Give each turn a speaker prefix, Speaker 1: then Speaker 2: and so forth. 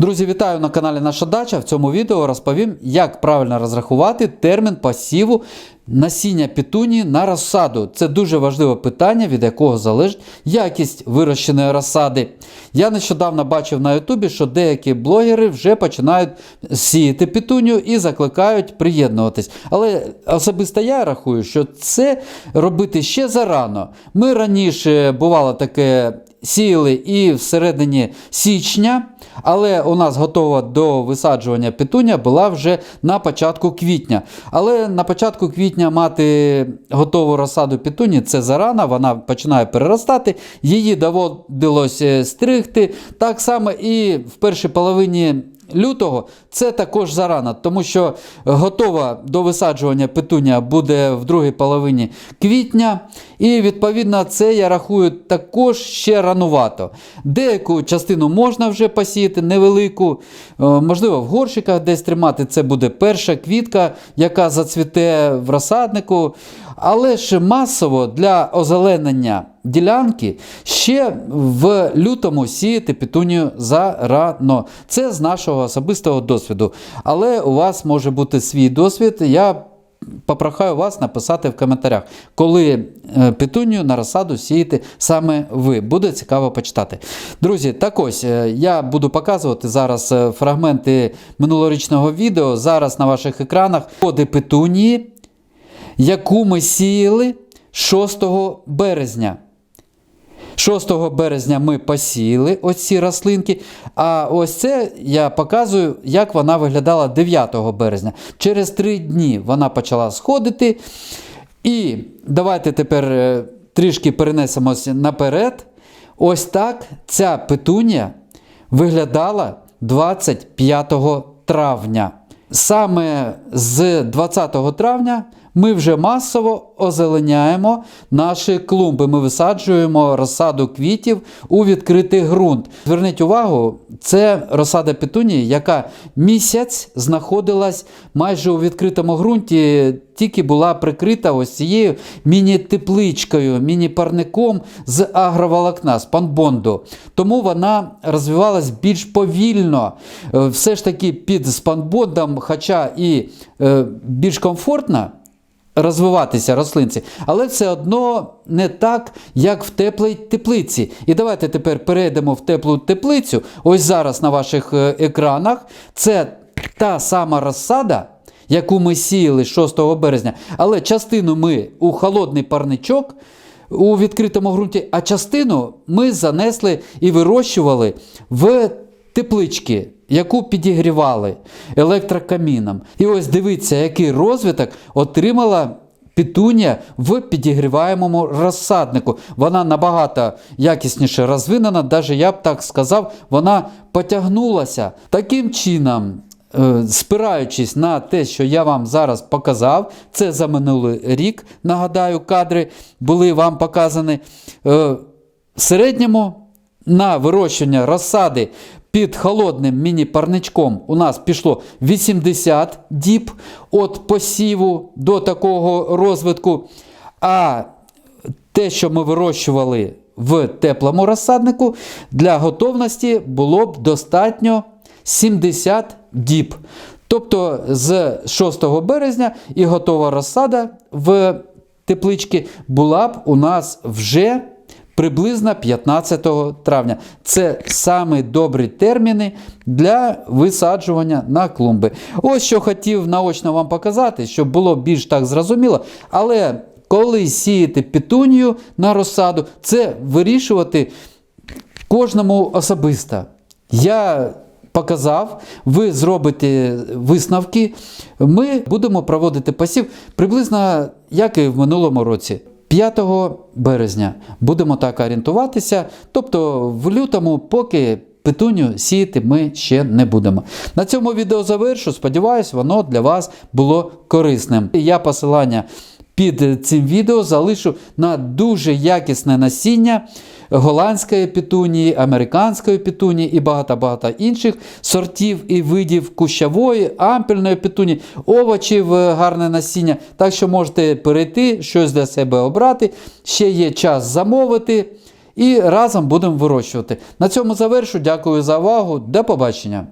Speaker 1: Друзі, вітаю на каналі Наша Дача. В цьому відео розповім, як правильно розрахувати термін посіву насіння петунії на розсаду. Це дуже важливе питання, від якого залежить якість вирощеної розсади. Я нещодавно бачив на Ютубі, що деякі блогери вже починають сіяти петунію і закликають приєднуватись. Але особисто я рахую, що це робити ще зарано. Ми раніше бувало таке сіяли і всередині січня, але у нас готова до висаджування петуня була вже на початку квітня. Але на початку квітня мати готову розсаду петуні це зарана, вона починає переростати, її доводилось е, стригти. Так само і в першій половині. Лютого це також зарано, тому що готова до висаджування петуня буде в другій половині квітня. І відповідно це я рахую також ще ранувато. Деяку частину можна вже посіяти, невелику, е, можливо, в горщиках десь тримати. Це буде перша квітка, яка зацвіте в розсаднику. Але ж масово для озеленення ділянки ще в лютому сіяти петунію зарано. Це з нашого особистого досвіду. Але у вас може бути свій досвід. Я попрохаю вас написати в коментарях, коли е, петунію на розсаду сіяти саме ви. Буде цікаво почитати. Друзі, так ось е, я буду показувати зараз е, фрагменти минулорічного відео. Зараз на ваших екранах коди петунії, яку ми сіяли 6 березня. 6 березня ми посіяли ось ці рослинки. А ось це я показую, як вона виглядала 9 березня. Через 3 дні вона почала сходити. І давайте тепер е, трішки перенесемося наперед. Ось так ця петунія виглядала 25 травня. Саме з 20 травня ми вже масово озеленяємо наші клумби. Ми висаджуємо розсаду квітів у відкритий ґрунт. Зверніть увагу, це розсада петунії, яка місяць знаходилась майже у відкритому ґрунті, тільки була прикрита ось цією міні-тепличкою, міні-парником з агроволокна, з панбонду. Тому вона розвивалась більш повільно. Е, Все ж таки під спанбондом, хоча і е, більш комфортно розвиватися рослинці, але все одно не так, як в теплій теплиці. І давайте тепер перейдемо в теплу теплицю. Ось зараз на ваших е, екранах це та сама розсада. Яку ми сіяли 6 березня, але частину ми у холодний парничок у відкритому ґрунті, а частину ми занесли і вирощували в теплички, яку підігрівали електрокаміном. І ось дивіться, який розвиток отримала петунія в підігріваємому розсаднику. Вона набагато якісніше розвинена, навіть я б так сказав, вона потягнулася. Таким чином. е, Спираючись на те, що я вам зараз показав, це за минулий рік, нагадаю, кадри були вам показані. Е, В середньому на вирощення розсади під холодним міні-парничком у нас пішло 80 діб від посіву до такого розвитку. А те, що ми вирощували в теплому розсаднику, для готовності було б достатньо 70 діб. Тобто з 6 березня і готова розсада в тепличці була б у нас вже приблизно 15 травня. Це самі добрі терміни для висаджування на клумби. Ось що хотів наочно вам показати, щоб було більш так зрозуміло. Але коли сіяти петунію на розсаду, це вирішувати кожному особисто. Я показав, ви зробите висновки. Ми будемо проводити посів приблизно як і в минулому році. 5 березня будемо так орієнтуватися. Тобто в лютому, поки петуню сіяти ми ще не будемо. На цьому відео завершу. Сподіваюсь, воно для вас було корисним. Я посилання під цим відео залишу на дуже якісне насіння голландської петунії, американської петунії і багато-багато інших сортів і видів кущової, ампельної петунії, овочів, е, гарне насіння. Так що можете перейти, щось для себе обрати. Ще є час замовити. І разом будемо вирощувати. На цьому завершу. Дякую за увагу. До побачення.